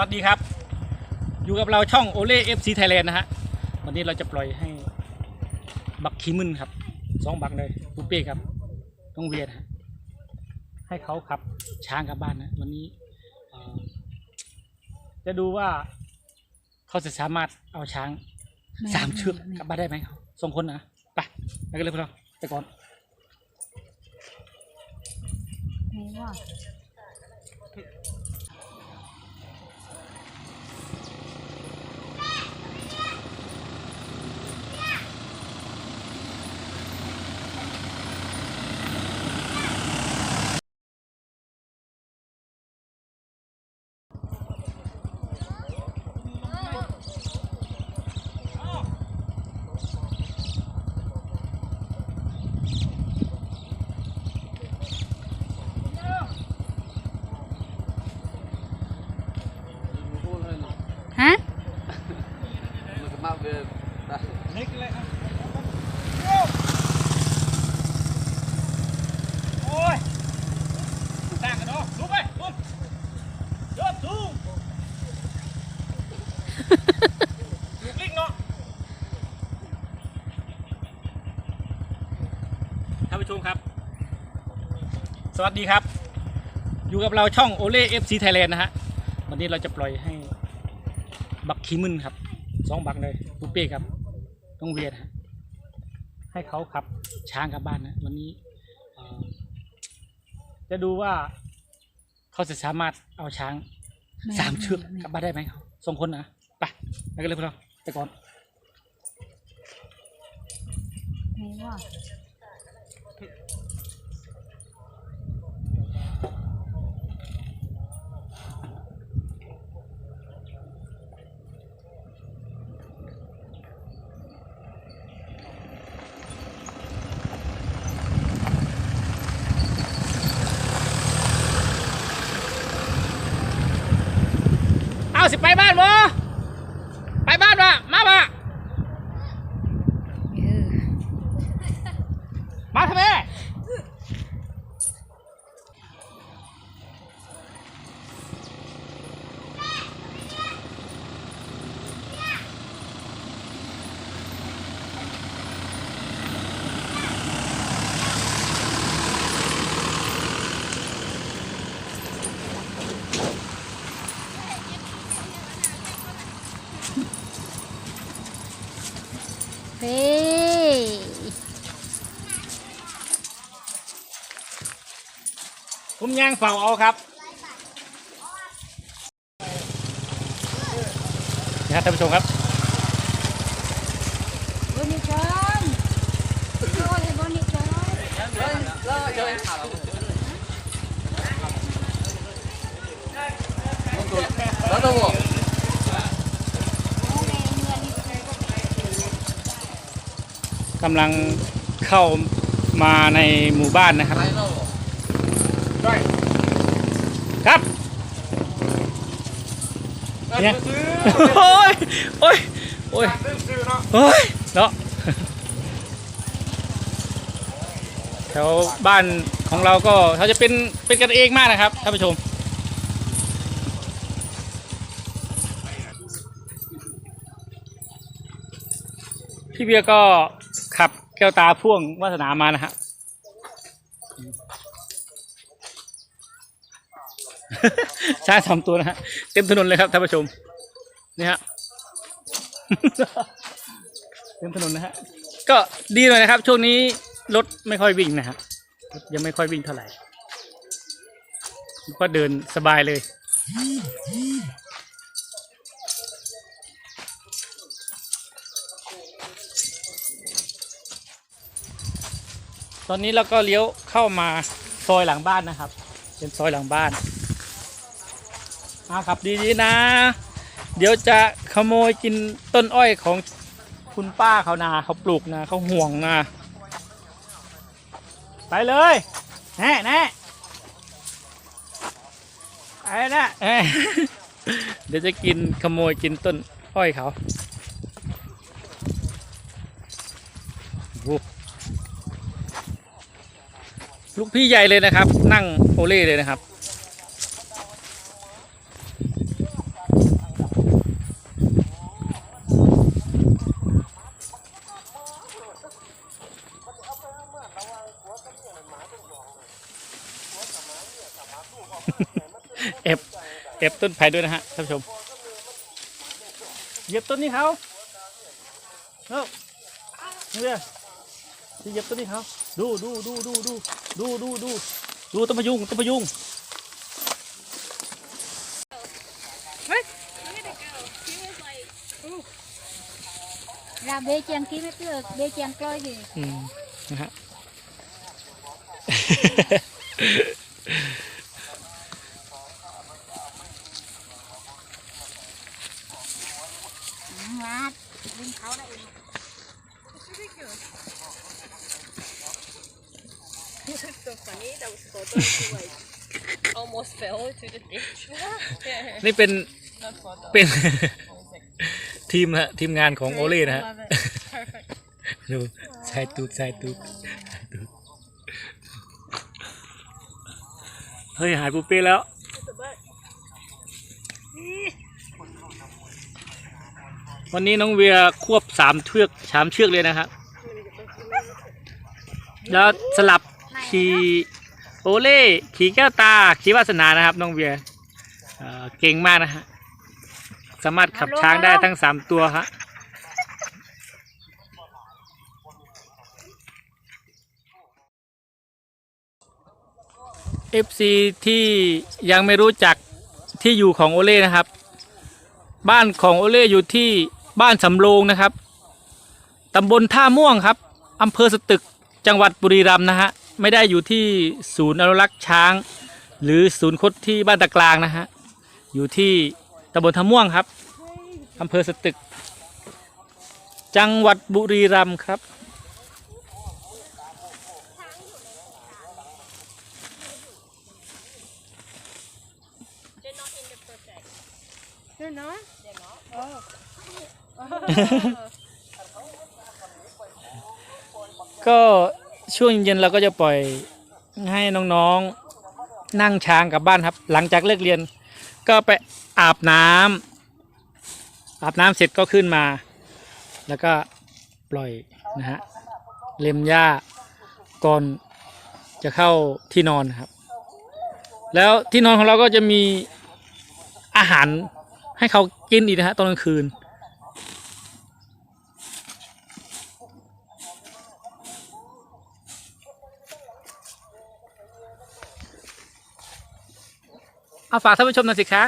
วัสดีครับ อยู่กับเราช่องโอเล่เอฟซีไทยแลนด์นะฮะ วันนี้เราจะปล่อยให้บักขีมึนครับสองบักเลยปูเป้ครับ ต้องเวียนฮะให้เขาขับช้างกลับบ้านนะ วันนี้เอ่อจะดูว่าเขาจะสามารถเอาช้างสามเชือกกลับบ้านได้ไหมสองคนนะไปไปกันเลยพวกเราไปก่อนไหนว่า ฮะ Look him up with that. เล็กเลยครับโอ้ยต่างกันเนาะลุกไปลุกยอดสูงลุกลิงเนาะท่านผู้ชมครับ สวัสดีครับ อยู่กับเราช่องโอเล่เอฟซีไทยแลนด์นะฮะ วันนี้เราจะปล่อยให้บักขีมึนครับสองบักเลยปูเป้ครับต้องเวียนฮะให้เขาขับช้างกลับบ้านนะวันนี้เอ่อจะดูว่าเขาจะสามารถเอาช้างสามเชือกกลับบ้านได้ไหมสองคนนะไปไปกันเลยพวกเราไปก่อนไห สิไปบ้านบ่ไปบ้านบ่มาบ่ เฮ้ยผมย่างเฝ้าเอาครับนะครับท่านผู้ชมครับบนิจอนโอ้ยบนิจอน Đó đâu rồi? กำลังเข้ามาในหมู่บ้านนะครับ Đây đâu rồi? ครับเนี่ยโอ้ยโอ้ยโอ้ยโอ้ยเนาะแถวบ้านของเราก็เขาจะเป็นเป็นกันเองมากนะครับท่านผู้ชม พี่เบียร์ก็ขับแก้วตาพ่วงวาสนามานะฮะช้างสามตัวนะฮะเต็มถนนเลยครับท่านผู้ชมนี่ฮะเต็มถนนนะฮะก็ดีหน่อยนะครับ ช่วงนี้รถไม่ค่อยวิ่งนะฮะยังไม่ค่อยวิ่งเท่าไหร่ก็เดินสบายเลย ตอนนี้เราก็เลี้ยวเข้ามาซอยหลังบ้านนะครับ เป็นซอยหลังบ้านอาขับดีๆนะ เดี๋ยวจะขโมยกินต้นอ้อยของคุณป้าเขานาเขาปลูกนะเขาห่วงนะไปเลยแน่แน่ไปนะเดี๋ยวจะกินขโมยกินต้นอ้อยเขาโอ้โห ลูกพี่ใหญ่เลยนะครับ นั่งโอเล่เลยนะครับ เอฟเอฟต้นไผ่ด้วยนะฮะท่านผู้ชมเหยียบต้นนี้เขาเอ้าเนี่ยที่เหยียบต้นนี้เขา ดูดูดูดูดูดูดูดูดูต้นพยุงต้นพยุง ra bê chèn kia mới được bê chèn coi gì อืมนะฮะ ngạt linh kháo đây so funny. That was photo. She like almost fell to the ditch. yeah. นี่เป็น Not photo. เป็น I was like, ทีมฮะทีมงานของโอเล่นะฮะ love it. Perfect. ดูใส่ตูดใส่ตูดใส่ตูดเฮ้ย หายปูเป้แล้ว The butt. วันนี้น้องเวียควบสามเชือกสามเชือกเลยนะครับ แล้วสลับ ขี่โอเล่ขี่แก้วตาขี่วาสนานะครับ น้องเวียเอ่อเก่งมากนะฮะสามารถขับช้างได้ทั้งสามตัวฮะ FC ที่ยังไม่รู้จักที่อยู่ของโอเล่นะครับ บ้านของโอเล่อยู่ที่บ้านสำโรงนะครับตำบลท่าม่วงครับอำเภอสตึกจังหวัดบุรีรัมย์นะฮะ ไม่ได้อยู่ที่ศูนย์อนุรักษ์ช้าง หรือศูนย์คดที่บ้านตะกลางนะฮะ อยู่ที่ตำบลท่าม่วงครับอำเภอสตึก จังหวัดบุรีรัมย์ครับ They're not? ก็ ช่วงเย็นเราก็จะปล่อยให้น้องๆนั่งช้างกลับบ้านครับ หลังจากเลิกเรียน ก็ไปอาบน้ำอาบน้ำเสร็จก็ขึ้นมา แล้วก็ปล่อยนะฮะเล็มหญ้าก่อนจะเข้าที่นอนครับ แล้วที่นอนของเราก็จะมีอาหารให้เขากินอีกนะฮะตอนกลางคืน เอาฝากท่านผู้ชมหน่อยสิคะ